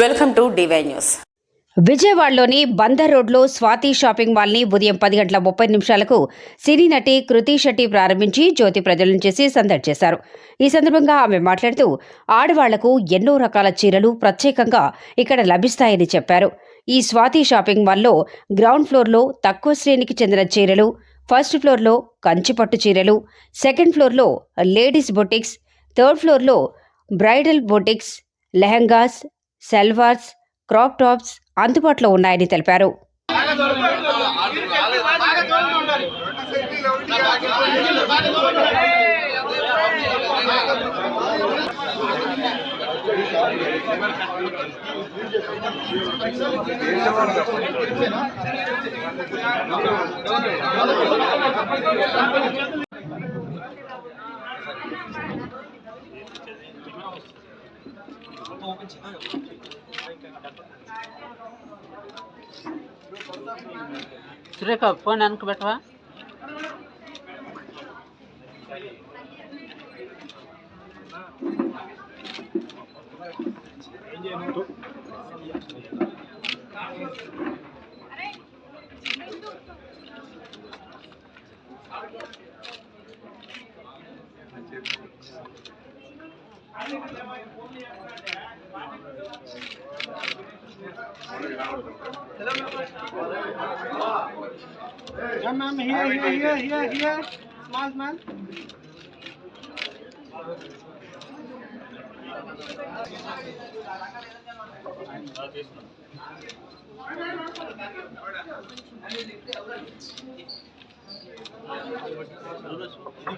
Welcome to DY news. విజయవాడలోని బందర్ రోడ్లో Swathi shopping మాల్ని ఉదయం పది గంటల ముప్పై నిమిషాలకు సినీ నటి కృతి శెట్టి ప్రారంభించి జ్యోతి ప్రజలను చేసి సందడి చేశారు. ఈ సందర్భంగా ఆమె మాట్లాడుతూ ఆడవాళ్ళకు ఎన్నో రకాల చీరలు ప్రత్యేకంగా ఇక్కడ లభిస్తాయని చెప్పారు. ఈ స్వాతి షాపింగ్ మాల్లో గ్రౌండ్ ఫ్లోర్లో తక్కువ శ్రేణికి చెందిన చీరలు ఫస్ట్ ఫ్లోర్లో కంచిపట్టు చీరలు సెకండ్ ఫ్లోర్లో లేడీస్ బొటిక్స్ థర్డ్ ఫ్లోర్లో bridal boutiques lehengas salwars crop tops అందుబాటులో ఉన్నాయని తెలిపారు. Sreka, phone anku betwa. Thank. Yeah, ma'am. Here, here, here, here, here. Small, small.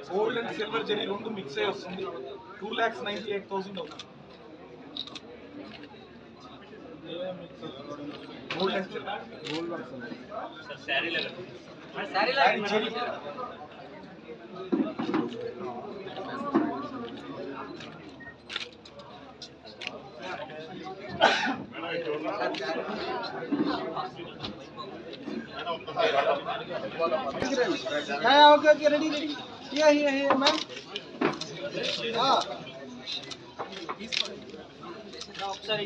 Gold and silver zari రెండు మిక్స్ అయి వస్తుంది two lakhs ninety eight thousand అవుతుంది gold and silver gold saree zari Yeah, okay, ఒకసారి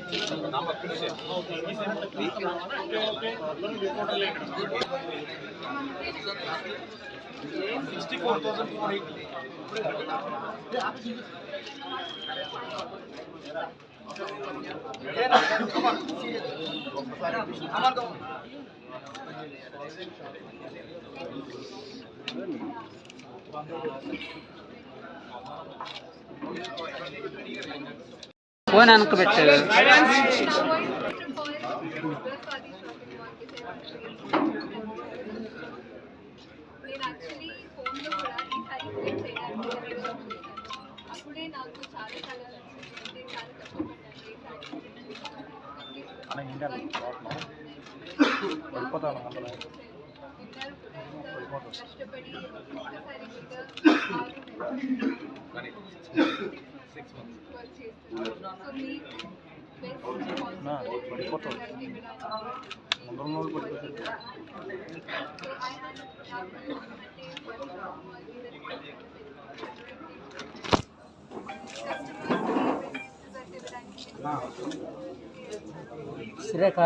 sixty four thousand four eighty పెట్టు నేను actually ఫోన్లో కూడా ఈసారి సెలెక్ట్ చేయడానికి ప్రయత్నం చేశాను. అప్పుడే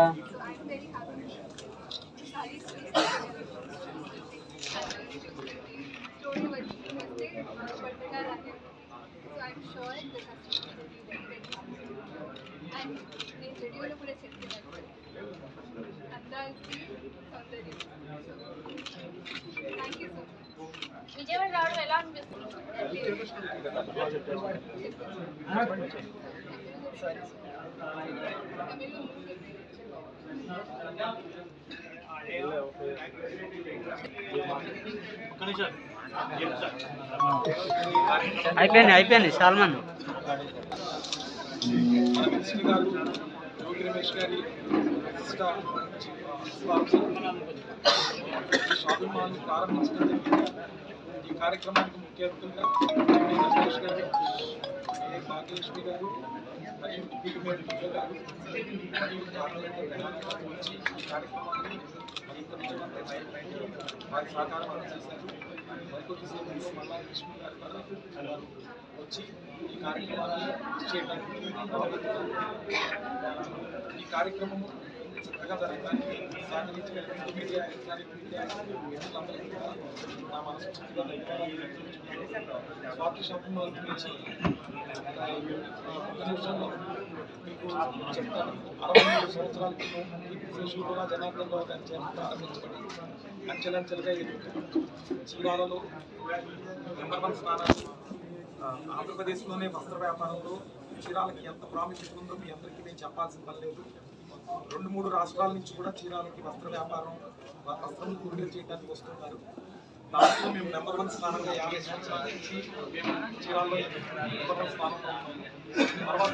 నాకు అయిపోయింది అయిపోయింది సాల్మన్. మన మినిస్టర్ గారు యోగి రమేష్ గారి ప్రతిష్ట షాపింగ్ మాల్ని ప్రారంభించడం జరిగింది. ఈ కార్యక్రమానికి ముఖ్య అతిథులుగా యోగి రమేష్ గారు ఏ భాగ్యలక్ష్మి గారు మరియు డిప్యూటీ మేయర్ పూజ గారు మరియు కార్పొరేటర్ ప్రధాని గారు వచ్చి ఈ కార్యక్రమాన్ని మరింత విజయవంతం చేయడానికి వారి సహకారం అందజేశారు మరికొద్దిసేపు మల్లా లక్ష్మి గారు కూడా వారు వచ్చి ఈ కార్యక్రమాన్ని చేయడానికి ఈ కార్యక్రమము చక్కగా మీడియా స్వాతి షాపింగ్ మాల్ గురించి నిమిషంలో మీకు చెప్తాను అరవై మూడు సంవత్సరాల క్రితం కీర్తి జనార్దన్ రావు గారి చేత ప్రారంభించబడి అంచెలంచెలుగా ఎదుగుతుంది చీరాలలో నెంబర్ వన్ స్థానాలు ఆంధ్రప్రదేశ్లోనే వస్త్ర వ్యాపారంలో చీరాలకి ఎంత ప్రాముఖ్యత ఉందో మీ అందరికీ నేను చెప్పాల్సిన పని లేదు. రెండు మూడు రాష్ట్రాల నుంచి కూడా చీరాలకి వస్త్ర వ్యాపారం వస్త్రం కొనుగోలు చేయడానికి వస్తున్నారు. దాంట్లో మేము నెంబర్ వన్ స్థానంగా యాభై సంవత్సరాల నుంచి మేము చీరాల్లో నెంబర్ వన్ స్థానంలో ఉన్నాము తర్వాత